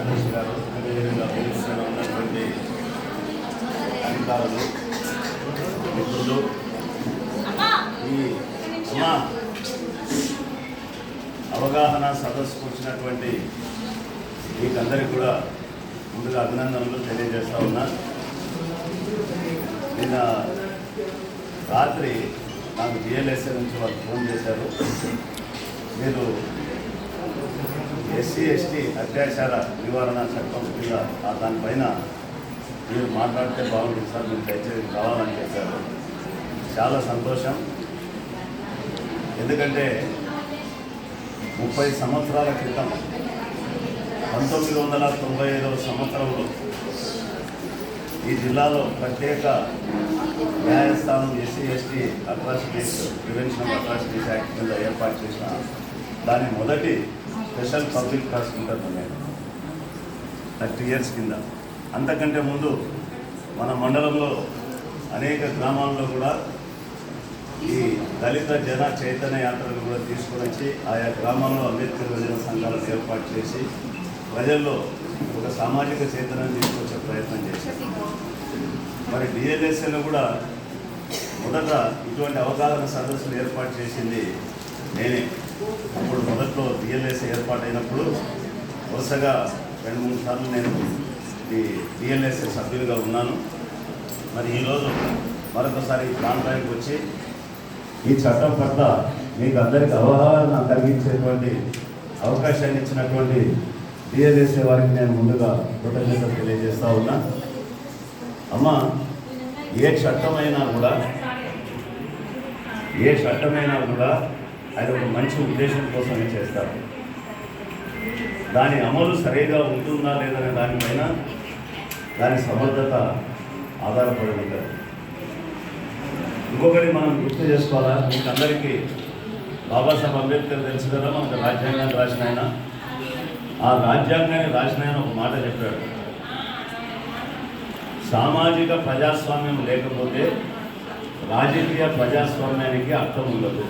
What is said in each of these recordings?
కార్యదర్శి గారు అదేవిధంగా పోలీసులో ఉన్నటువంటి అధికారులు మిత్రులు ఈ అమ్మా అవగాహన సదస్సుకు వచ్చినటువంటి మీకందరికీ కూడా ముందుగా అభినందనలు తెలియజేస్తా ఉన్నా. నిన్న రాత్రి నాకు జిఎల్ఎస్ఏ నుంచి వాళ్ళు ఫోన్ చేశారు. మీరు ఎస్సీ ఎస్టీ అత్యాచార నివారణ చట్టం కింద దానిపైన మీరు మాట్లాడితే బాగుంటుంది సార్ మీరు దయచేసి కావాలని చెప్పారు. చాలా సంతోషం. ఎందుకంటే ముప్పై సంవత్సరాల క్రితం పంతొమ్మిది వందల తొంభై ఐదవ సంవత్సరంలో ఈ జిల్లాలో ప్రత్యేక న్యాయస్థానం SC ST atrocities prevention atrocities act కింద ఏర్పాటు చేసిన దాని మొదటి స్పెషల్ పబ్లిక్ ప్రాసిక్యూటర్ నేను థర్టీ ఇయర్స్ కింద. అంతకంటే ముందు మన మండలంలో అనేక గ్రామాల్లో కూడా ఈ దళిత జన చైతన్య యాత్రలు కూడా తీసుకొని వచ్చి ఆయా గ్రామాల్లో అంబేద్కర్ యువజన సంఘాలను ఏర్పాటు చేసి ప్రజల్లో ఒక సామాజిక చైతన్యం తీసుకొచ్చే ప్రయత్నం చేశారు. మరి డిఎల్ఎస్ఏలో కూడా మొదట ఇటువంటి అవగాహన సదస్సులు ఏర్పాటు చేసింది నేనే. అప్పుడు డిఎల్ఎస్ ఏర్పాటైనప్పుడు వరుసగా రెండు మూడు సార్లు నేను ఈ డిఎల్ఎస్ఏ సభ్యులుగా ఉన్నాను. మరి ఈరోజు మరొకసారి ప్రాంతానికి వచ్చి ఈ చట్టం పట్ల మీకు అందరికి అవగాహన కలిగించేటువంటి అవకాశాన్ని ఇచ్చినటువంటి డిఎల్ఎస్ఏ వారికి నేను ముందుగా కృతజ్ఞతలు తెలియజేస్తా ఉన్నా. అమ్మ ఏ చట్టమైనా కూడా ఏ చట్టమైనా కూడా అది ఒక మంచి ఉద్దేశం కోసమే చేస్తారు? దాని అమలు సరిగా ఉంటుందా లేదనే దానిపైన దాని సమర్థత ఆధారపడి ఉంటుంది. ఇంకొకటి మనం గుర్తు చేసుకోవాలా? మీకు అందరికీ బాబాసాహెబ్ అంబేద్కర్ తెలుసు కదా మనకు రాజ్యాంగాన్ని రాసిన ఆయన. ఆ రాజ్యాంగాన్ని రాసిన ఆయన ఒక మాట చెప్పాడు. సామాజిక ప్రజాస్వామ్యం లేకపోతే రాజకీయ ప్రజాస్వామ్యానికి అర్థం ఉండదు.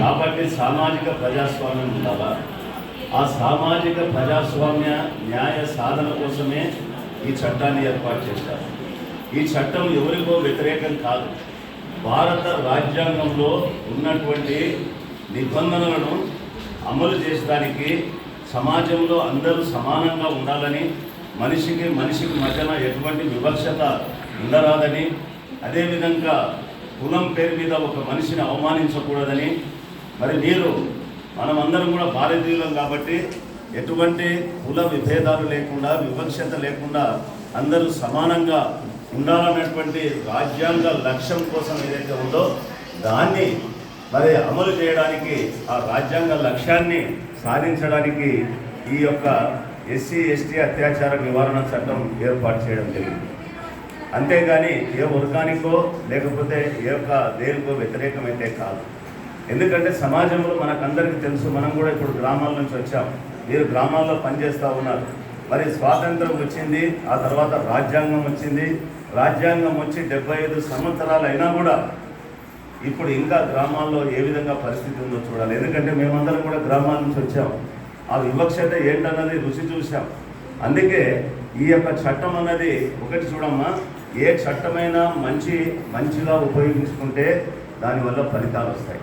కాబట్టి సామాజిక ప్రజాస్వామ్యం ఉండాలా? ఆ సామాజిక ప్రజాస్వామ్య న్యాయ సాధన కోసమే ఈ చట్టాన్ని ఏర్పాటు చేశారు ఈ చట్టం ఎవరికో వ్యతిరేకం కాదు. భారత రాజ్యాంగంలో ఉన్నటువంటి నిబంధనలను అమలు చేసడానికి సమాజంలో అందరూ సమానంగా ఉండాలని మనిషికి మనిషికి మధ్యన ఎటువంటి వివక్షత ఉండరాదని అదేవిధంగా కులం పేరు మీద ఒక మనిషిని అవమానించకూడదని. మరి మీరు మనమందరం కూడా భారతీయులం కాబట్టి ఎటువంటి కుల విభేదాలు లేకుండా వివక్షత లేకుండా అందరూ సమానంగా ఉండాలన్నటువంటి రాజ్యాంగ లక్ష్యం కోసం ఏదైతే ఉందో దాన్ని మరి అమలు చేయడానికి ఆ రాజ్యాంగ లక్ష్యాన్ని సాధించడానికి ఈ యొక్క ఎస్సీ ఎస్టీ అత్యాచార నివారణ చట్టం ఏర్పాటు చేయడం జరిగింది. అంతేగాని ఏ వర్గానికో లేకపోతే ఏ యొక్క దేనికో వ్యతిరేకమైతే కాదు. ఎందుకంటే సమాజంలో మనకందరికీ తెలుసు మనం కూడా ఇప్పుడు గ్రామాల నుంచి వచ్చాం. మీరు గ్రామాల్లో పనిచేస్తూ ఉన్నారు. మరి స్వాతంత్రం వచ్చింది ఆ తర్వాత రాజ్యాంగం వచ్చింది. రాజ్యాంగం వచ్చి డెబ్బై ఐదు సంవత్సరాలు అయినా కూడా ఇప్పుడు ఇంకా గ్రామాల్లో ఏ విధంగా పరిస్థితి ఉందో చూడాలి. ఎందుకంటే మేమందరం కూడా గ్రామాల నుంచి వచ్చాం. ఆ వివక్షత ఏంటన్నది రుచి చూసాం అందుకే ఈ యొక్క చట్టం అన్నది ఒకటి చూడమ్మా. ఏ చట్టమైనా మంచి మంచిగా ఉపయోగించుకుంటే దానివల్ల ఫలితాలు వస్తాయి.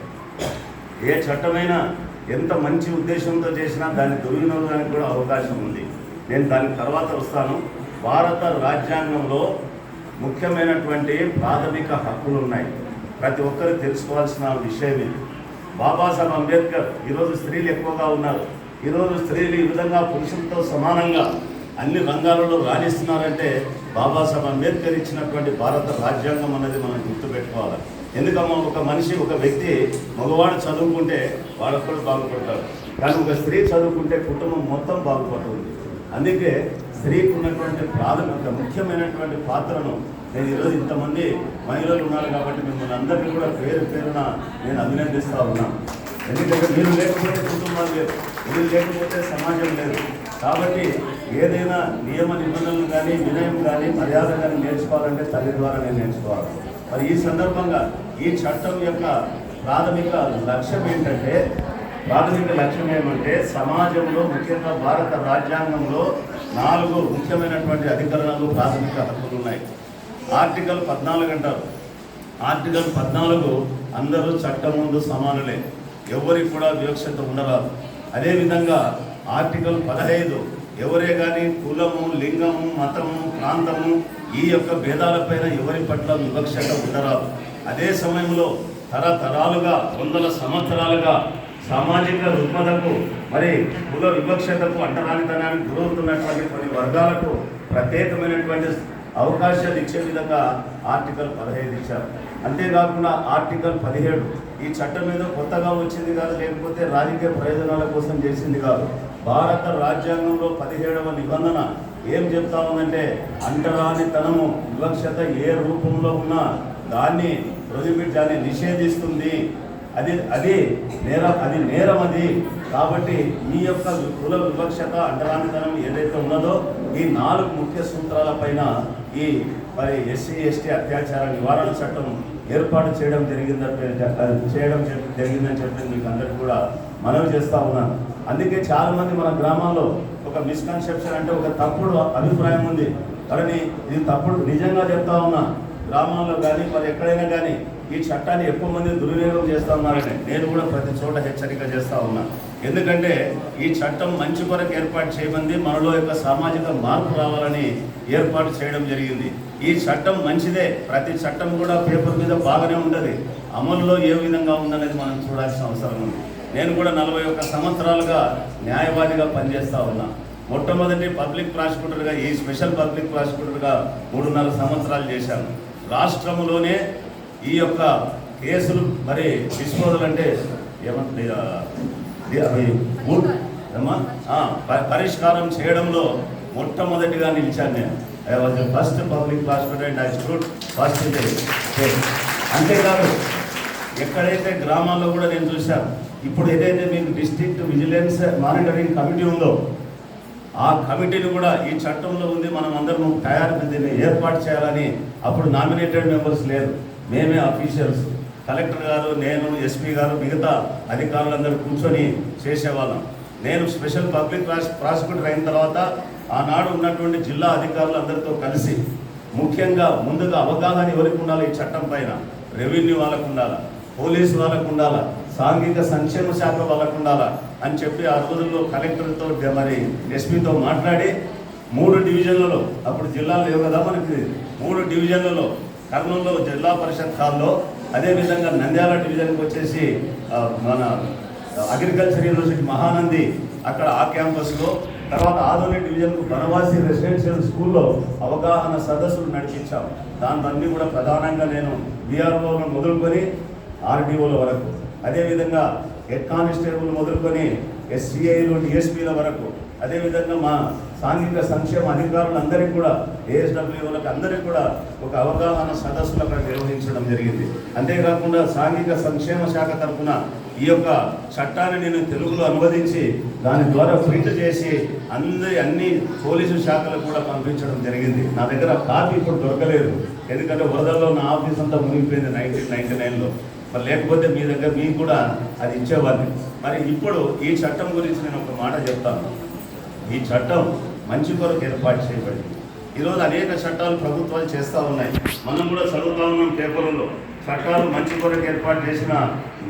ఏ చట్టమైనా ఎంత మంచి ఉద్దేశంతో చేసినా దాన్ని దుర్వినియోగానికి కూడా అవకాశం ఉంది. నేను దాని తర్వాత వస్తాను. భారత రాజ్యాంగంలో ముఖ్యమైనటువంటి ప్రాథమిక హక్కులు ఉన్నాయి. ప్రతి ఒక్కరు తెలుసుకోవాల్సిన విషయం ఇది. బాబాసాహెబ్ అంబేద్కర్ ఈరోజు స్త్రీలు ఎక్కువగా ఉన్నారు. ఈరోజు స్త్రీలు ఈ విధంగా పురుషులతో సమానంగా అన్ని రంగాలలో రాణిస్తున్నారంటే బాబాసాహెబ్ అంబేద్కర్ ఇచ్చినటువంటి భారత రాజ్యాంగం అనేది మనం గుర్తుపెట్టుకోవాలి. ఎందుకమ్మా ఒక మనిషి ఒక వ్యక్తి మగవాడు చదువుకుంటే వాడు కూడా బాగుపడతాడు. కానీ ఒక స్త్రీ చదువుకుంటే కుటుంబం మొత్తం బాగుపడుతుంది. అందుకే స్త్రీకి ఉన్నటువంటి ప్రాథమిక ముఖ్యమైనటువంటి పాత్రను నేను ఈరోజు ఇంతమంది మహిళలు ఉన్నారు కాబట్టి మిమ్మల్ని అందరినీ కూడా పేరు పేరున నేను అభినందిస్తా ఉన్నాను. ఎందుకంటే మీరు లేకపోతే కుటుంబాలు లేవు. మీరు లేకపోతే సమాజం లేదు. కాబట్టి ఏదైనా నియమ నిబంధనలు కానీ వినయం కానీ మర్యాద కానీ నేర్చుకోవాలంటే తల్లి ద్వారా నేను నేర్చుకోవాలి. మరి ఈ సందర్భంగా ఈ చట్టం యొక్క ప్రాథమిక లక్ష్యం ఏంటంటే ప్రాథమిక లక్ష్యం ఏమంటే సమాజంలో ముఖ్యంగా భారత రాజ్యాంగంలో నాలుగు ముఖ్యమైనటువంటి అధికరణలు ప్రాథమిక హక్కులు ఉన్నాయి. ఆర్టికల్ పద్నాలుగు అంటారు. ఆర్టికల్ పద్నాలుగు అందరూ చట్టం ముందు సమానులే. ఎవరికి కూడా వివక్షత ఉండరాదు. అదేవిధంగా ఆర్టికల్ పదహైదు ఎవరే కానీ కులము లింగము మతము ప్రాంతము ఈ యొక్క భేదాలపైన ఎవరి పట్ల వివక్షత ఉండరాదు. అదే సమయంలో తరతరాలుగా వందల సంవత్సరాలుగా సామాజిక రుగ్మతకు మరి కుల వివక్షతకు అంటరానితనానికి గురవుతున్నటువంటి కొన్ని వర్గాలకు ప్రత్యేకమైనటువంటి అవకాశాలు ఇచ్చే విధంగా ఆర్టికల్ పదహైదు ఇచ్చారు. అంతేకాకుండా ఆర్టికల్ పదిహేడు ఈ చట్టం మీద కొత్తగా వచ్చింది కాదు లేకపోతే రాజకీయ ప్రయోజనాల కోసం చేసింది కాదు. భారత రాజ్యాంగంలో పదిహేడవ నిబంధన ఏం చెప్తా ఉందంటే అంటరానితనము వివక్షత ఏ రూపంలో ఉన్నా దాన్ని ప్రొహిబిట్ దాన్ని నిషేధిస్తుంది. అది అది నేరం అది నేరం అది. కాబట్టి మీ యొక్క కుల వివక్షత అంటరానితనం ఏదైతే ఉన్నదో ఈ నాలుగు ముఖ్య సూత్రాల పైన ఈ మరి ఎస్సీ ఎస్టీ అత్యాచార నివారణ చట్టం ఏర్పాటు చేయడం జరిగిందని చేయడం జరిగిందని చెప్పి మీకు అందరికీ కూడా మనవి చేస్తూ ఉన్నాను. అందుకే చాలామంది మన గ్రామాల్లో ఒక మిస్కన్సెప్షన్ అంటే ఒక తప్పుడు అభిప్రాయం ఉంది. కానీ ఇది తప్పుడు నిజంగా చెప్తా ఉన్నా. గ్రామాల్లో కానీ మరి ఎక్కడైనా కానీ ఈ చట్టాన్ని ఎక్కువ మంది దుర్వినియోగం చేస్తా ఉన్నారని నేను కూడా ప్రతి చోట హెచ్చరిక చేస్తూ ఉన్నా. ఎందుకంటే ఈ చట్టం మంచి కొరకు ఏర్పాటు చేయమంది మనలో యొక్క సామాజిక మార్పు రావాలని ఏర్పాటు చేయడం జరిగింది. ఈ చట్టం మంచిదే. ప్రతి చట్టం కూడా పేపర్ మీద బాగానే ఉంటుంది. అమలులో ఏ విధంగా ఉందనేది మనం చూడాల్సిన అవసరం ఉంది. నేను కూడా నలభై ఒక్క సంవత్సరాలుగా న్యాయవాదిగా పనిచేస్తా ఉన్నా. మొట్టమొదటి పబ్లిక్ ప్రాసిక్యూటర్గా ఈ స్పెషల్ పబ్లిక్ ప్రాసిక్యూటర్గా మూడున్నర సంవత్సరాలు చేశాను. రాష్ట్రంలోనే ఈ యొక్క కేసులు మరి డిస్పోజల్ అంటే ఏమంటుంది పరిష్కారం చేయడంలో మొట్టమొదటిగా నిలిచాను నేను. I was first public hospital and I stood first అంతేకాదు ఎక్కడైతే గ్రామాల్లో కూడా నేను చూశాను ఇప్పుడు ఏదైతే మీకు డిస్ట్రిక్ట్ విజిలెన్స్ మానిటరింగ్ కమిటీ ఉందో ఆ కమిటీని కూడా ఈ చట్టంలో ఉంది మనం అందరం తయారు దీన్ని ఏర్పాటు చేయాలని అప్పుడు నామినేటెడ్ మెంబర్స్ లేరు. మేమే అఫీషియల్స్ కలెక్టర్ గారు నేను ఎస్పీ గారు మిగతా అధికారులందరూ కూర్చొని చేసేవాళ్ళం. నేను స్పెషల్ పబ్లిక్ ప్రాస్ ప్రాసిక్యూటర్ అయిన తర్వాత ఆనాడు ఉన్నటువంటి జిల్లా అధికారులందరితో కలిసి ముఖ్యంగా ముందుగా అవగాహన ఎవరికి ఉండాలి? ఈ చట్టం పైన. రెవెన్యూ వాళ్ళకు ఉండాలా? పోలీసు వాళ్ళకు ఉండాలా? సాంఘిక సంక్షేమ శాఖ వాళ్ళకు ఉండాలా? అని చెప్పి ఆ రోజుల్లో కలెక్టర్తో మరి ఎస్పీతో మాట్లాడి మూడు డివిజన్లలో అప్పుడు జిల్లాలు లేవు కదా మనకి మూడు డివిజన్లలో కర్నూలులో జిల్లా పరిషత్ హాల్లో అదేవిధంగా నంద్యాల డివిజన్కి వచ్చేసి మన అగ్రికల్చర్ యూనివర్సిటీ మహానంది అక్కడ ఆ క్యాంపస్లో తర్వాత ఆధునిక డివిజన్కు బనవాసి రెసిడెన్షియల్ స్కూల్లో అవగాహన సదస్సులు నడిపించాం. దానివన్నీ కూడా ప్రధానంగా నేను బీఆర్ఓలో మొదలుకొని ఆర్డీఓల వరకు అదేవిధంగా హెడ్ కానిస్టేబుల్ మొదలుకొని ఎస్సీఐలు డిఎస్పీల వరకు అదేవిధంగా మా సాంఘిక సంక్షేమ అధికారులందరికీ కూడా ఏఎస్డబ్ల్యూలకు అందరికీ కూడా ఒక అవగాహన సదస్సులు అక్కడ నిర్వహించడం జరిగింది. అంతేకాకుండా సాంఘిక సంక్షేమ శాఖ తరఫున ఈ యొక్క చట్టాన్ని నేను తెలుగులో అనువదించి దాని ద్వారా ప్రింట్ చేసి అందరి అన్ని పోలీసు శాఖలకు కూడా పంపించడం జరిగింది. నా దగ్గర కాపీ ఇప్పుడు దొరకలేదు. ఎందుకంటే వరదల్లో నా ఆఫీస్ అంతా మునిగిపోయింది నైన్టీన్ నైన్టీ నైన్లో. మరి లేకపోతే మీ దగ్గర మీకు కూడా అది ఇచ్చేవాడిని మరి ఇప్పుడు ఈ చట్టం గురించి నేను ఒక మాట చెప్తాను. ఈ చట్టం మంచి కొరకు ఏర్పాటు చేయబడింది. ఈరోజు అనేక చట్టాలు ప్రభుత్వాలు చేస్తూ ఉన్నాయి. మనం కూడా చదువుతా ఉన్నాం పేపర్లలో చట్టాలు మంచి కొరకు ఏర్పాటు చేసిన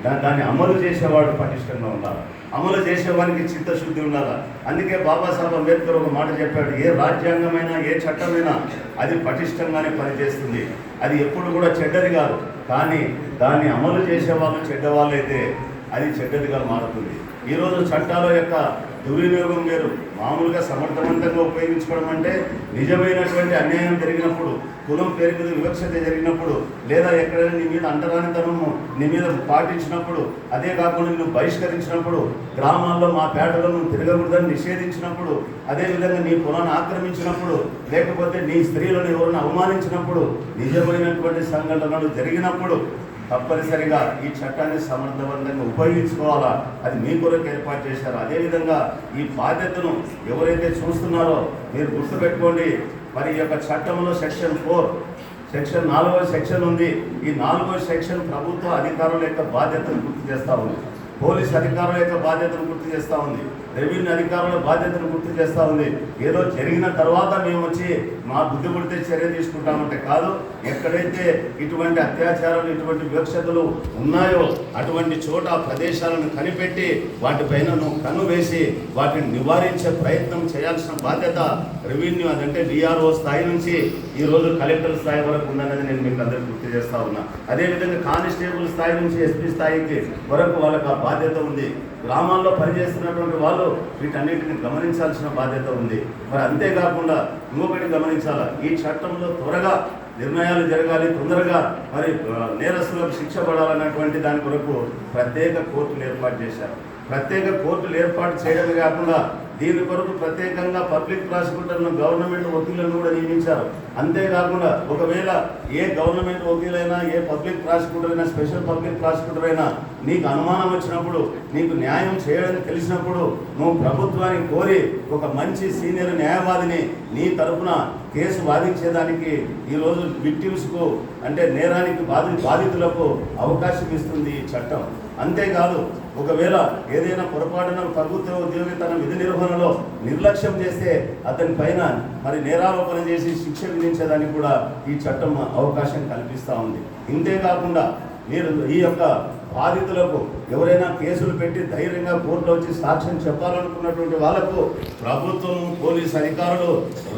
దాన్ని అమలు చేసేవాడు పటిష్టంగా ఉండాలి. అమలు చేసేవానికి చిత్తశుద్ధి ఉండాలి. అందుకే బాబాసాహెబ్ అంబేద్కర్ ఒక మాట చెప్పాడు ఏ రాజ్యాంగమైనా ఏ చట్టమైనా అది పటిష్టంగానే పనిచేస్తుంది. అది ఎప్పుడు కూడా చెడ్డది కాదు. కానీ దాన్ని అమలు చేసే వాళ్ళు చెడ్డవాళ్ళైతే అది చెడ్డదిగా మారుతుంది. ఈరోజు చట్టాల యొక్క దుర్వినియోగం వేరు. మామూలుగా సమర్థవంతంగా ఉపయోగించుకోవడం అంటే నిజమైనటువంటి అన్యాయం జరిగినప్పుడు కులం పేరు మీద వివక్షత జరిగినప్పుడు లేదా ఎక్కడైనా నీ మీద అంటరానితనము నీ మీద పాటించినప్పుడు అదే కాకుండా నిన్ను బహిష్కరించినప్పుడు గ్రామాల్లో మా పేటలో నువ్వు తిరగకూడదని నిషేధించినప్పుడు అదేవిధంగా నీ పొలాన్ని ఆక్రమించినప్పుడు లేకపోతే నీ స్త్రీలను ఎవరిని అవమానించినప్పుడు నిజమైనటువంటి సంఘటనలు జరిగినప్పుడు తప్పనిసరిగా ఈ చట్టాన్ని సమర్థవంతంగా ఉపయోగించుకోవాలా? అది మీ కొరకు ఏర్పాటు చేశారు. అదేవిధంగా ఈ బాధ్యతను ఎవరైతే చూస్తున్నారో మీరు గుర్తుపెట్టుకోండి. మరి ఈ యొక్క చట్టంలో సెక్షన్ ఫోర్ సెక్షన్ నాలుగో సెక్షన్ ఉంది. ఈ నాలుగో సెక్షన్ ప్రభుత్వ అధికారుల యొక్క బాధ్యతను గుర్తు చేస్తా ఉంది. పోలీస్ అధికారుల యొక్క బాధ్యతను గుర్తు చేస్తూ ఉంది. రెవెన్యూ అధికారుల బాధ్యతను గుర్తు చేస్తూ ఉంది. ఏదో జరిగిన తర్వాత మేము వచ్చి మా బుద్ధి పుడితే చర్య తీసుకుంటామంటే కాదు ఎక్కడైతే ఇటువంటి అత్యాచారాలు ఇటువంటి వివక్షతలు ఉన్నాయో అటువంటి చోట ప్రదేశాలను కనిపెట్టి వాటిపైన నువ్వు కన్ను వేసి వాటిని నివారించే ప్రయత్నం చేయాల్సిన బాధ్యత రెవెన్యూ అదంటే డిఆర్ఓ స్థాయి నుంచి ఈ రోజు కలెక్టర్ స్థాయి వరకు ఉందనేది నేను మీకు అందరికీ గుర్తు చేస్తా ఉన్నా. అదేవిధంగా కానిస్టేబుల్ స్థాయి నుంచి ఎస్పీ స్థాయికి వరకు వాళ్ళకి ఆ బాధ్యత ఉంది. గ్రామాల్లో పనిచేస్తున్నటువంటి వాళ్ళు వీటన్నిటిని గమనించాల్సిన బాధ్యత ఉంది. మరి అంతేకాకుండా ఇంకొకటి గమనించాలా? ఈ చట్టంలో త్వరగా నిర్ణయాలు జరగాలి తొందరగా మరి నేరస్తులకు శిక్ష పడాలన్నటువంటి దాని కొరకు ప్రత్యేక కోర్టులు ఏర్పాటు చేశారు. ప్రత్యేక కోర్టులు ఏర్పాటు చేయడమే కాకుండా దీని కొరకు ప్రత్యేకంగా పబ్లిక్ ప్రాసిక్యూటర్ను గవర్నమెంట్ వకీలను కూడా నియమించారు. అంతేకాకుండా ఒకవేళ ఏ గవర్నమెంట్ వకీలైనా ఏ పబ్లిక్ ప్రాసిక్యూటర్ అయినా స్పెషల్ పబ్లిక్ ప్రాసిక్యూటర్ అయినా నీకు అనుమానం వచ్చినప్పుడు నీకు న్యాయం చేయడని తెలిసినప్పుడు నువ్వు ప్రభుత్వాన్ని కోరి ఒక మంచి సీనియర్ న్యాయవాదిని నీ తరపున కేసు వాదించేదానికి ఈరోజు విక్టిమ్స్కు అంటే నేరానికి బాధి బాధితులకు అవకాశం ఇస్తుంది ఈ చట్టం. అంతేకాదు ఒకవేళ ఏదైనా పొరపాటున ప్రభుత్వ ఉద్యోగి తన విధి నిర్వహణలో నిర్లక్ష్యం చేస్తే అతని పైన మరి నేరారోపణ చేసి శిక్ష విధించేదానికి కూడా ఈ చట్టం అవకాశం కల్పిస్తూ ఉంది. ఇంతేకాకుండా మీరు ఈ యొక్క బాధితులకు ఎవరైనా కేసులు పెట్టి ధైర్యంగా కోర్టులో వచ్చి సాక్ష్యం చెప్పాలనుకున్నటువంటి వాళ్ళకు ప్రభుత్వం పోలీస్ అధికారులు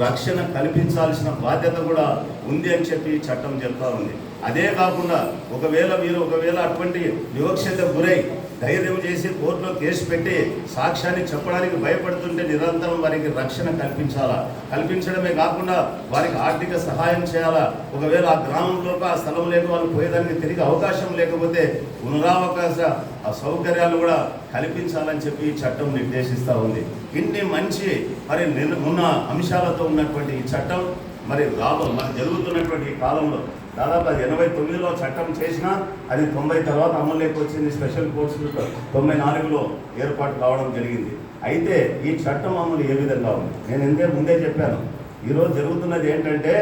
రక్షణ కల్పించాల్సిన బాధ్యత కూడా ఉంది అని చెప్పి చట్టం చెప్తా ఉంది. అదే కాకుండా ఒకవేళ మీరు ఒకవేళ అటువంటి వివక్షత గురై ధైర్యం చేసి కోర్టులో కేసు పెట్టి సాక్ష్యాన్ని చెప్పడానికి భయపడుతుంటే నిరంతరం వారికి రక్షణ కల్పించాలా? కల్పించడమే కాకుండా వారికి ఆర్థిక సహాయం చేయాలా? ఒకవేళ ఆ గ్రామంలో ఆ స్థలం లేక వాళ్ళు పోయేదానికి తిరిగి అవకాశం లేకపోతే పునరావకాశ ఆ సౌకర్యాలు కూడా కల్పించాలని చెప్పి ఈ చట్టం నిర్దేశిస్తూ ఉంది. ఇన్ని మంచి మరి ఉన్న అంశాలతో ఉన్నటువంటి ఈ చట్టం మరి రాబో మరి జరుగుతున్నటువంటి ఈ కాలంలో దాదాపు అది ఎనభై తొమ్మిదిలో చట్టం చేసినా అది తొంభై తర్వాత అమలులోకి వచ్చింది స్పెషల్ కోర్సులు తొంభై నాలుగులో ఏర్పాటు కావడం జరిగింది. అయితే ఈ చట్టం అమలు ఏ విధంగా ఉంది? నేను ఇంతే ముందే చెప్పాను. ఈరోజు జరుగుతున్నది ఏంటంటే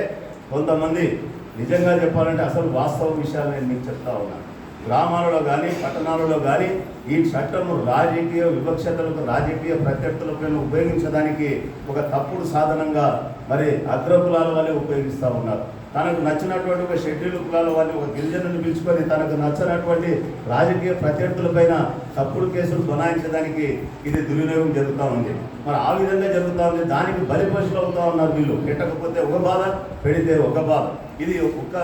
కొంతమంది నిజంగా చెప్పాలంటే అసలు వాస్తవ విషయాలు నేను మీకు చెప్తా ఉన్నాను గ్రామాలలో కానీ పట్టణాలలో కానీ ఈ చట్టము రాజకీయ వివక్షతలకు రాజకీయ ప్రత్యర్థులపైన ఉపయోగించడానికి ఒక తప్పుడు సాధనంగా మరి అగ్రకులాల వాళ్ళే ఉపయోగిస్తూ ఉన్నారు. తనకు నచ్చినటువంటి ఒక షెడ్యూల్ కులాల వాళ్ళని ఒక గిరిజనుని పిలుచుకొని తనకు నచ్చినటువంటి రాజకీయ ప్రత్యర్థులపైన తప్పుడు కేసులు బనాయించడానికి ఇది దుర్వినియోగం జరుగుతూ ఉంది. మరి ఆ విధంగా జరుగుతూ ఉంది దానికి బలిపశులు అవుతా ఉన్నారు వీళ్ళు. పెట్టకపోతే ఒక బాధ పెడితే ఒక బాధ. ఇది ఒక్క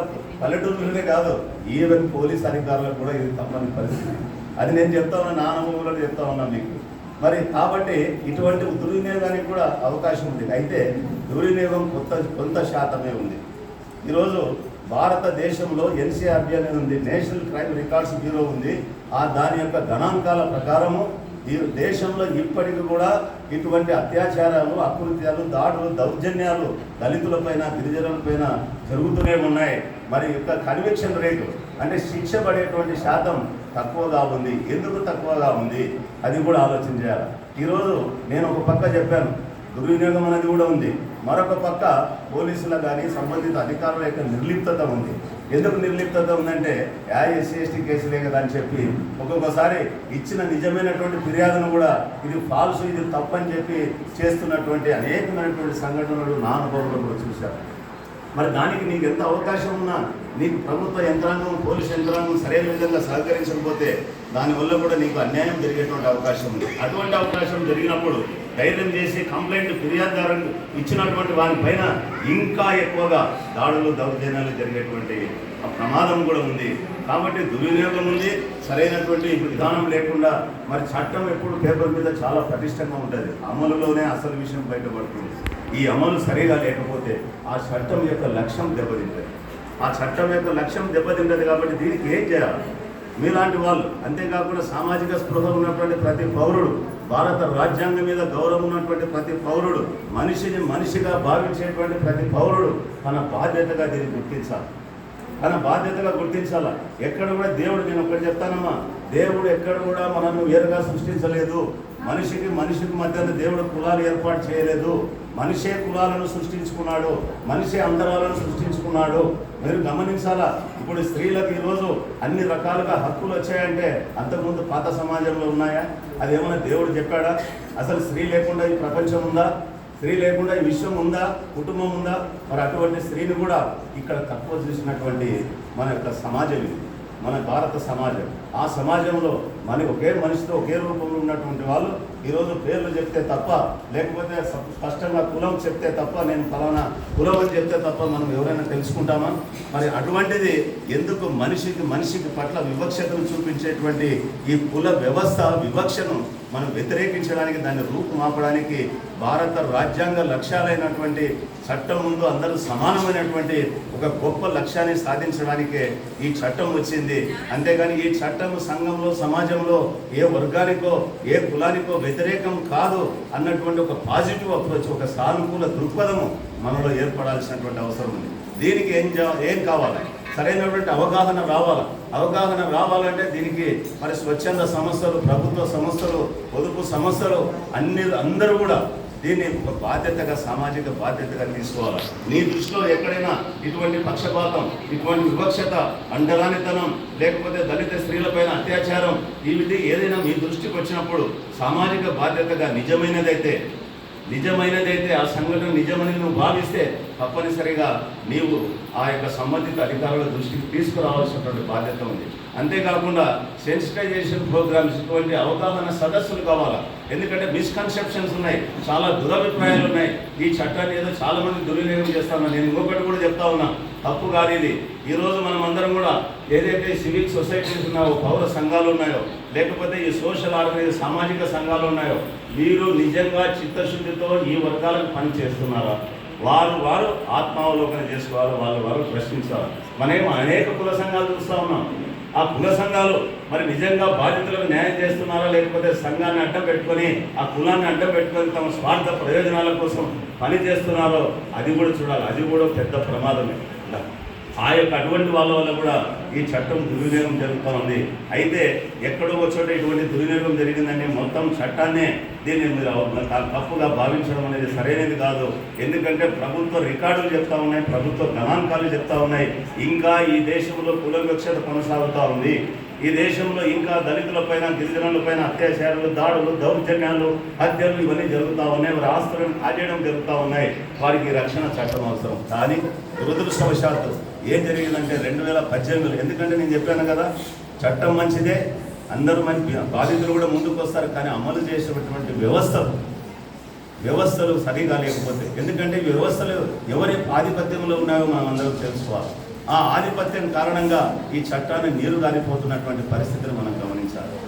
పల్లెటూరులోనే కాదు ఈవెన్ పోలీస్ అధికారులకు కూడా ఇది తప్పని పరిస్థితి. అది నేను చెప్తా ఉన్నా నా అనుభవంలో చెప్తా ఉన్నా మీకు. మరి కాబట్టి ఇటువంటి దుర్వినియోగానికి కూడా అవకాశం ఉంది. అయితే దుర్వినియోగం కొంత కొంత శాతమే ఉంది. ఈరోజు భారతదేశంలో ఎన్సీఆర్బీ అనేది ఉంది నేషనల్ క్రైమ్ రికార్డ్స్ బ్యూరో ఉంది. ఆ దాని యొక్క గణాంకాల ప్రకారము ఈ దేశంలో ఇప్పటికి కూడా ఇటువంటి అత్యాచారాలు అకృత్యాలు దాడులు దౌర్జన్యాలు దళితులపైన గిరిజనులపైన జరుగుతూనే ఉన్నాయి. మరి యొక్క కన్విక్షన్ రేటు అంటే శిక్ష పడేటువంటి శాతం తక్కువగా ఉంది. ఎందుకు తక్కువగా ఉంది? అది కూడా ఆలోచన చేయాలి. ఈరోజు నేను ఒక పక్క చెప్పాను దుర్వినియోగం అనేది కూడా ఉంది. మరొక పక్క పోలీసుల కానీ సంబంధిత అధికారుల యొక్క నిర్లిప్తత ఉంది. ఎందుకు నిర్లిప్తత ఉందంటే యా ఎస్సీ ఎస్టీ కేసులే కదా అని చెప్పి ఒక్కొక్కసారి ఇచ్చిన నిజమైనటువంటి ఫిర్యాదును కూడా ఇది ఫాల్స్ ఇది తప్పని చెప్పి చేస్తున్నటువంటి అనేకమైనటువంటి సంఘటనలు నా అనుభవంలో కూడా చూశారు. మరి దానికి నీకు ఎంత అవకాశం ఉన్నా నీకు ప్రభుత్వ యంత్రాంగం పోలీస్ యంత్రాంగం సరైన విధంగా సహకరించకపోతే దానివల్ల కూడా నీకు అన్యాయం జరిగేటువంటి అవకాశం ఉంది. అటువంటి అవకాశం జరిగినప్పుడు ధైర్యం చేసి కంప్లైంట్ ఫిర్యాదుదారులు ఇచ్చినటువంటి వారి పైన ఇంకా ఎక్కువగా దాడులు దౌర్జన్యాలు జరిగేటువంటి ఆ ప్రమాదం కూడా ఉంది. కాబట్టి దుర్వినియోగం ఉంది. సరైనటువంటి విధానం లేకుండా మరి చట్టం ఎప్పుడు పేపర్ మీద చాలా పటిష్టంగా ఉంటుంది. అమలులోనే అసలు విషయం బయటపడుతుంది. ఈ అమలు సరిగా లేకపోతే ఆ చట్టం యొక్క లక్ష్యం దెబ్బతింటది. ఆ చట్టం యొక్క లక్ష్యం దెబ్బతింటది కాబట్టి దీనికి ఏం చేయాలి? మీలాంటి వాళ్ళు అంతేకాకుండా సామాజిక స్పృహ ఉన్నటువంటి ప్రతి పౌరుడు భారత రాజ్యాంగం మీద గౌరవం ఉన్నటువంటి ప్రతి పౌరుడు మనిషిని మనిషిగా భావించేటువంటి ప్రతి పౌరుడు తన బాధ్యతగా దీన్ని గుర్తించాలి. తన బాధ్యతగా గుర్తించాల? ఎక్కడ కూడా దేవుడు నేను ఒకటి చెప్తానమ్మా దేవుడు ఎక్కడ కూడా మనల్ని వేరుగా సృష్టించలేదు. మనిషికి మనిషికి మధ్యన దేవుడు కులాలు ఏర్పాటు చేయలేదు. మనిషే కులాలను సృష్టించుకున్నాడు మనిషే అంతరాలను సృష్టించుకున్నాడు. మీరు గమనించాలా? ఇప్పుడు స్త్రీలకు ఈరోజు అన్ని రకాలుగా హక్కులు వచ్చాయంటే అంతకుముందు పాత సమాజంలో ఉన్నాయా? అదేమన్నా దేవుడు చెప్పాడా? అసలు స్త్రీ లేకుండా ఈ ప్రపంచం ఉందా? స్త్రీ లేకుండా ఈ విశ్వం ఉందా? కుటుంబం ఉందా? మరి అటువంటి స్త్రీని కూడా ఇక్కడ తక్కువ చూసినటువంటి మన యొక్క సమాజం ఇది. మన భారత సమాజం. ఆ సమాజంలో మన ఒకే మనిషితో ఒకే రూపంలో ఉన్నటువంటి వాళ్ళు ఈరోజు పేర్లు చెప్తే తప్ప లేకపోతే స్పష్టంగా కులం చెప్తే తప్ప నేను ఫలానా కులం అని చెప్తే తప్ప మనం ఎవరైనా తెలుసుకుంటామా? మరి అటువంటిది ఎందుకు మనిషికి మనిషికి పట్ల వివక్షతను చూపించేటువంటి ఈ కుల వ్యవస్థ వివక్షను మనం వ్యతిరేకించడానికి దాన్ని రూపుమాపడానికి భారత రాజ్యాంగ లక్ష్యాలైనటువంటి చట్టం ముందు అందరూ సమానమైనటువంటి ఒక గొప్ప లక్ష్యాన్ని సాధించడానికే ఈ చట్టం వచ్చింది. అంతేగాని ఈ చట్టం సంఘంలో సమాజంలో ఏ వర్గానికో ఏ కులానికో వ్యతిరేకం కాదు అన్నటువంటి ఒక పాజిటివ్ అప్రోచ్ ఒక సానుకూల దృక్పథము మనలో ఏర్పడాల్సినటువంటి అవసరం ఉంది. దీనికి ఏం ఏం కావాలి? సరైనటువంటి అవగాహన రావాలి? అవగాహన రావాలంటే దీనికి మరి స్వచ్ఛంద సంస్థలు ప్రభుత్వ సంస్థలు పొదుపు సంస్థలు అన్ని అందరూ కూడా దీన్ని ఒక బాధ్యతగా సామాజిక బాధ్యతగా తీసుకోవాలి. నీ దృష్టిలో ఎక్కడైనా ఇటువంటి పక్షపాతం ఇటువంటి వివక్షత అండరానితనం లేకపోతే దళిత స్త్రీలపైన అత్యాచారం ఇవి ఏదైనా మీ దృష్టికి వచ్చినప్పుడు సామాజిక బాధ్యతగా నిజమైనదైతే నిజమైనదైతే ఆ సంఘటన నిజమని నువ్వు భావిస్తే తప్పనిసరిగా నీవు ఆ యొక్క సంబంధిత అధికారుల దృష్టికి తీసుకురావాల్సినటువంటి బాధ్యత ఉంది. అంతేకాకుండా సెన్సిటైజేషన్ ప్రోగ్రామ్స్ ఇటువంటి అవగాహన సదస్సులు కావాలా? ఎందుకంటే మిస్కన్సెప్షన్స్ ఉన్నాయి. చాలా దురభిప్రాయాలు ఉన్నాయి. ఈ చట్టాన్ని ఏదో చాలా మంది దుర్వినియోగం చేస్తాను నేను ఇంకొకటి కూడా చెప్తా ఉన్నా. తప్పు కాదు ఇది. ఈరోజు మనం అందరం కూడా ఏదైతే సివిల్ సొసైటీస్ ఉన్నాయో పౌర సంఘాలు ఉన్నాయో లేకపోతే ఈ సోషల్ ఆర్గనైజ్ సామాజిక సంఘాలు ఉన్నాయో మీరు నిజంగా చిత్తశుద్ధితో ఈ వర్గాలకు పని చేస్తున్నారా? వారు వారు ఆత్మావలోకన చేసుకోవాలి? వాళ్ళు వారు ప్రశ్నించాలి? మనేమో అనేక కుల సంఘాలు చూస్తూ ఉన్నాం. ఆ కుల సంఘాలు మరి నిజంగా బాధితులకు న్యాయం చేస్తున్నారా? లేకపోతే సంఘాన్ని అడ్డం పెట్టుకొని ఆ కులాన్ని అడ్డం పెట్టుకొని తమ స్వార్థ ప్రయోజనాల కోసం పని చేస్తున్నారో అది కూడా చూడాలి. అది కూడా పెద్ద ప్రమాదమే. ఆ యొక్క అటువంటి వాళ్ళ వల్ల కూడా ఈ చట్టం దుర్వినియోగం జరుగుతూ ఉంది. అయితే ఎక్కడో చోట ఇటువంటి దుర్వినియోగం జరిగిందని మొత్తం చట్టాన్నే దీన్ని మీరు తప్పుగా భావించడం అనేది సరైనది కాదు. ఎందుకంటే ప్రభుత్వ రికార్డులు చెప్తా ఉన్నాయి ప్రభుత్వ గణాంకాలు చెప్తా ఉన్నాయి. ఇంకా ఈ దేశంలో కుల వివక్షత కొనసాగుతూ ఉంది. ఈ దేశంలో ఇంకా దళితులపైన గిరిజనులపైన అత్యాచారాలు దాడులు దౌర్జన్యాలు హత్యలు ఇవన్నీ జరుగుతూ ఉన్నాయి. వారి ఆస్తులను కాజేయడం జరుగుతూ ఉన్నాయి. వారికి రక్షణ చట్టం అవసరం. కానీ దురదృష్టవశాత్తు ఏం జరిగిందంటే రెండు వేల పద్దెనిమిదిలో ఎందుకంటే నేను చెప్పాను కదా చట్టం మంచిదే అందరూ మంచి బాధితులు కూడా ముందుకు వస్తారు కానీ అమలు చేసేటటువంటి వ్యవస్థలు వ్యవస్థలు సరిగా లేకపోతే. ఎందుకంటే వ్యవస్థలు ఎవరి ఆధిపత్యంలో ఉన్నాయో మనం అందరం తెలుసుకోవాలి. ఆ ఆధిపత్యం కారణంగా ఈ చట్టాన్ని నీరు దారిపోతున్నటువంటి పరిస్థితిని మనం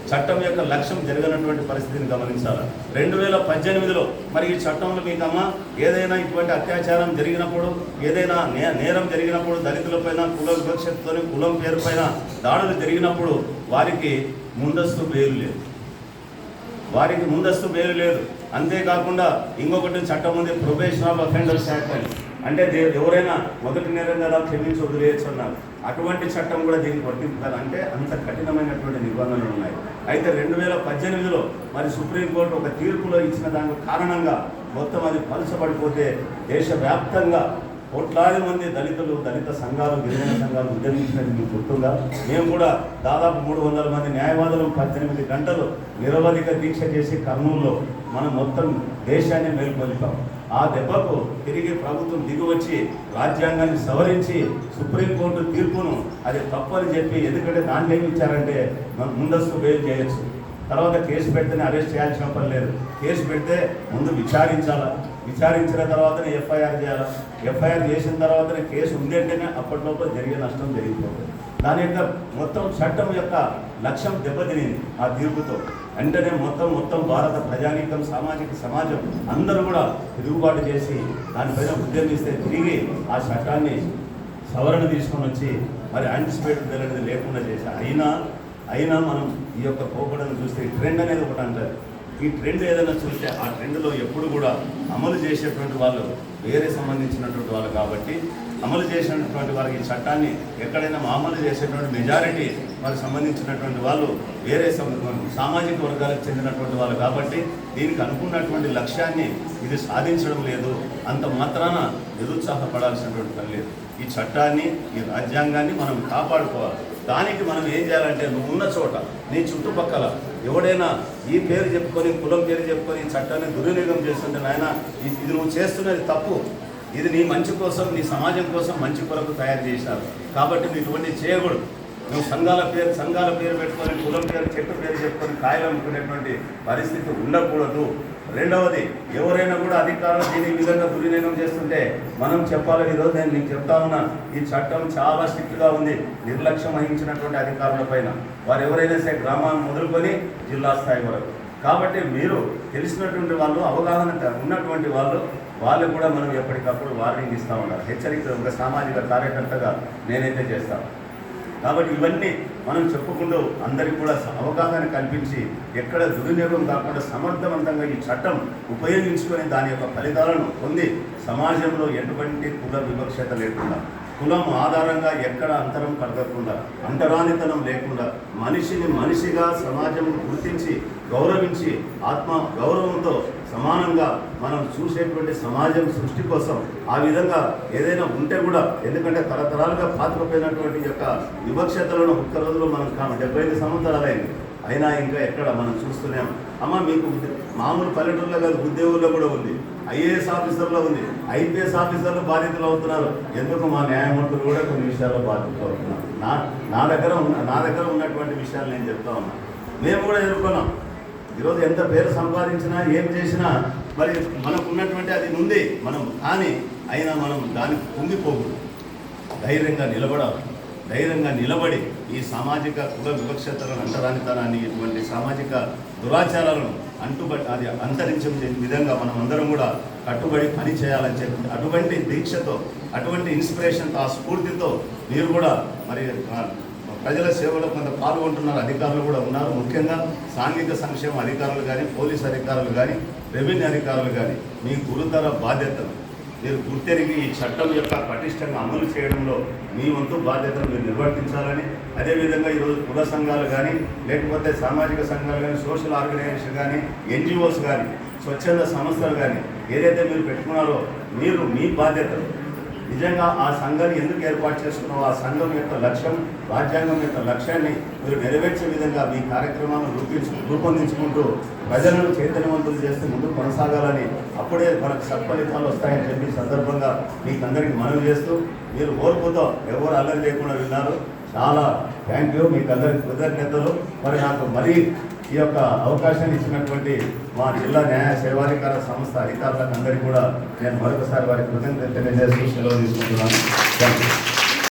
చట్టం యొక్క లక్ష్యం జరగనటువంటి పరిస్థితిని గమనించాలి? రెండు వేల పద్దెనిమిదిలో మరి ఈ చట్టంలో మీకమ్మా ఏదైనా ఇటువంటి అత్యాచారం జరిగినప్పుడు ఏదైనా నే నేరం జరిగినప్పుడు దళితులపైన కుల వివక్షతో కులం పేరుపైన దాడులు జరిగినప్పుడు వారికి ముందస్తు పేరు లేదు. వారికి ముందస్తు పేరు లేదు. అంతేకాకుండా ఇంకొకటి చట్టం ఉంది ప్రొబేషన్ ఆఫ్ అఫెండర్స్ యాక్ట్ అని. అంటే ఎవరైనా మొదటి నేరం కదా క్షమించి వదిలేయచ్చు అన్నారు. అటువంటి చట్టం కూడా దీనికి వర్తింపు అంటే అంత కఠినమైనటువంటి నిబంధనలు ఉన్నాయి. అయితే రెండు వేల పద్దెనిమిదిలో మరి సుప్రీంకోర్టు ఒక తీర్పులో ఇచ్చిన దాని కారణంగా మొత్తం అది పలుచబడిపోతే దేశవ్యాప్తంగా కోట్లాది మంది దళితులు దళిత సంఘాలు గిరిజన సంఘాలు ఉద్యమించినది మీకు గుర్తుందా? మేము కూడా దాదాపు మూడు వందల మంది న్యాయవాదులు పద్దెనిమిది గంటలు నిరవధిక దీక్ష చేసి కర్నూలులో మనం మొత్తం దేశాన్ని మేల్కొల్పాం. ఆ దెబ్బకు తిరిగి ప్రభుత్వం దిగివచ్చి రాజ్యాంగాన్ని సవరించి సుప్రీంకోర్టు తీర్పును అది తప్పని చెప్పి ఎందుకంటే దాంట్లో ఏమి ఇచ్చారంటే ముందస్తు బెయిల్ చేయొచ్చు. తర్వాత కేసు పెడితేనే అరెస్ట్ చేయాల్సిన పని లేదు. కేసు పెడితే ముందు విచారించాలా? విచారించిన తర్వాతనే ఎఫ్ఐఆర్ చేయాలా? ఎఫ్ఐఆర్ చేసిన తర్వాతనే కేసు ఉందంటేనే అప్పటిలోపు జరిగే నష్టం జరిగిపోతుంది. దాని యొక్క మొత్తం చట్టం యొక్క లక్ష్యం దెబ్బతినింది ఆ తీర్పుతో. వెంటనే మొత్తం మొత్తం భారత ప్రజానీకం సామాజిక సమాజం అందరూ కూడా తిరుగుబాటు చేసి దానిపైన ఉద్యమిస్తే తిరిగి ఆ చట్టాన్ని సవరణ తీసుకొని వచ్చి మరి యాంటిసిపేట్ అనేది లేకుండా చేశారు. అయినా అయినా మనం ఈ యొక్క పోకడను చూస్తే ట్రెండ్ అనేది ఒకటి అంటారు. ఈ ట్రెండ్ ఏదైనా చూస్తే ఆ ట్రెండ్లో ఎప్పుడు కూడా అమలు చేసేటువంటి వాళ్ళు వేరే సంబంధించినటువంటి వాళ్ళు కాబట్టి అమలు చేసినటువంటి వారికి ఈ చట్టాన్ని ఎక్కడైనా అమలు చేసేటువంటి మెజారిటీ వాళ్ళకి సంబంధించినటువంటి వాళ్ళు వేరే సామాజిక వర్గాలకు చెందినటువంటి వాళ్ళు కాబట్టి దీనికి అనుకున్నటువంటి లక్ష్యాన్ని ఇది సాధించడం లేదు. అంత మాత్రాన నిరుత్సాహపడాల్సినటువంటి పని లేదు. ఈ చట్టాన్ని ఈ రాజ్యాంగాన్ని మనం కాపాడుకోవాలి. దానికి మనం ఏం చేయాలంటే నువ్వు ఉన్న చోట నీ చుట్టుపక్కల ఎవడైనా ఈ పేరు చెప్పుకొని కులం పేరు చెప్పుకొని ఈ చట్టాన్ని దుర్వినియోగం చేస్తుంటే నాయన ఇది ఇది నువ్వు చేస్తున్నది తప్పు. ఇది నీ మంచి కోసం నీ సమాజం కోసం మంచి కొరకు తయారు చేశారు. కాబట్టి నువ్వు ఇటువంటి చేయకూడదు. నువ్వు సంఘాల పేరు సంఘాల పేరు పెట్టుకొని కులం పేరు చెట్టు పేరు చెప్పుకొని కాయలు అమ్ముకునేటువంటి పరిస్థితి ఉండకూడదు. రెండవది ఎవరైనా కూడా అధికారులు దీని విధంగా దుర్వినియోగం చేస్తుంటే మనం చెప్పాలని ఈరోజు నేను మీకు చెప్తా ఉన్నా ఈ చట్టం చాలా స్ట్రిక్ట్గా ఉంది. నిర్లక్ష్యం వహించినటువంటి అధికారుల పైన. వారు ఎవరైనా సరే గ్రామాన్ని మొదలుకొని జిల్లా స్థాయి వరకు. కాబట్టి మీరు తెలిసినటువంటి వాళ్ళు అవగాహన ఉన్నటువంటి వాళ్ళు వాళ్ళు కూడా మనం ఎప్పటికప్పుడు వార్నింగ్ ఇస్తూ ఉండాలి హెచ్చరిక ఒక సామాజిక కార్యకర్తగా నేనైతే చేస్తాను కాబట్టి ఇవన్నీ మనం చెప్పుకుంటూ అందరికీ కూడా అవగాహన కల్పించి ఎక్కడ దుర్వినియోగం కాకుండా సమర్థవంతంగా ఈ చట్టం ఉపయోగించుకొని దాని యొక్క ఫలితాలను పొంది సమాజంలో ఎటువంటి కుల వివక్షత లేకుండా కులం ఆధారంగా ఎక్కడ అంతరం కలగకుండా అంటరానితనం లేకుండా మనిషిని మనిషిగా సమాజం గుర్తించి గౌరవించి ఆత్మ గౌరవంతో సమానంగా మనం చూసేటువంటి సమాజం సృష్టి కోసం ఆ విధంగా ఏదైనా ఉంటే కూడా ఎందుకంటే తరతరాలుగా పాతుకుపోయినటువంటి యొక్క వివక్షతలను ఒక్క రోజులో మనం కాము డెబ్బై ఐదు సంవత్సరాలైంది. అయినా ఇంకా ఎక్కడ మనం చూస్తున్నాం? అమ్మ మీకు మామూలు పల్లెటూరులో కాదు ఉద్యోగుల్లో కూడా ఉంది. ఐఏఎస్ ఆఫీసర్లో ఉంది. ఐపీఎస్ ఆఫీసర్లు బాధితులు అవుతున్నారు. ఎందుకు మా న్యాయమూర్తులు కూడా కొన్ని విషయాల్లో బాధితులు అవుతున్నారు? నా నా దగ్గర ఉన్న నా దగ్గర ఉన్నటువంటి విషయాలు నేను చెప్తా ఉన్నా. మేము కూడా ఎదుర్కొన్నాం. ఈరోజు ఎంత పేరు సంపాదించినా ఏం చేసినా మరి మనకు ఉన్నటువంటి అది ఉంది మనం కానీ అయినా మనం దానికి కుంగిపోకూడదు. ధైర్యంగా నిలబడాలి. ధైర్యంగా నిలబడి ఈ సామాజిక కుల వివక్షతలను అంటరానితనాన్ని ఇటువంటి సామాజిక దురాచారాలను అంటుబడి అది అంతరించే విధంగా మనం అందరం కూడా కట్టుబడి పని చేయాలని చెప్పి అటువంటి దీక్షతో అటువంటి ఇన్స్పిరేషన్తో ఆ స్ఫూర్తితో మీరు కూడా మరి ప్రజల సేవలో కొంత పాల్గొంటున్నారు అధికారులు కూడా ఉన్నారు. ముఖ్యంగా సాంఘిక సంక్షేమ అధికారులు కానీ పోలీస్ అధికారులు కానీ రెవెన్యూ అధికారులు కానీ మీ గురుతర బాధ్యతలు. మీరు గుర్తెరిగి ఈ చట్టం యొక్క పటిష్టంగా అమలు చేయడంలో మీ వంతు బాధ్యతను మీరు నిర్వర్తించాలని అదేవిధంగా ఈరోజు కుల సంఘాలు కానీ లేకపోతే సామాజిక సంఘాలు కానీ సోషల్ ఆర్గనైజేషన్ కానీ ఎన్జిఓస్ కానీ స్వచ్ఛంద సంస్థలు కానీ ఏదైతే మీరు పెట్టుకున్నారో మీరు మీ బాధ్యతలు. నిజంగా ఆ సంఘాన్ని ఎందుకు ఏర్పాటు చేసుకున్నావు? ఆ సంఘం యొక్క లక్ష్యం రాజ్యాంగం యొక్క లక్ష్యాన్ని మీరు నెరవేర్చే విధంగా మీ కార్యక్రమాలను రూపించు రూపొందించుకుంటూ ప్రజలను చైతన్యవంతులు చేస్తూ ముందు కొనసాగాలని అప్పుడే మనకు సత్ఫలితాలు వస్తాయని చెప్పి సందర్భంగా మీకు అందరికీ మనవి చేస్తూ మీరు ఓర్పుతో ఎవరు అల్లరి లేకుండా విన్నారు. చాలా థ్యాంక్ యూ మీకు అందరికి కృతజ్ఞతలు. మరి నాకు మరీ ఈ యొక్క అవకాశాన్ని ఇచ్చినటువంటి మా జిల్లా న్యాయ సేవాధికార సంస్థ అధికారులకు అందరికీ కూడా నేను మరొకసారి వారి కృతజ్ఞత తెలియజేస్తూ సెలవు తీసుకుంటున్నాను. Thank you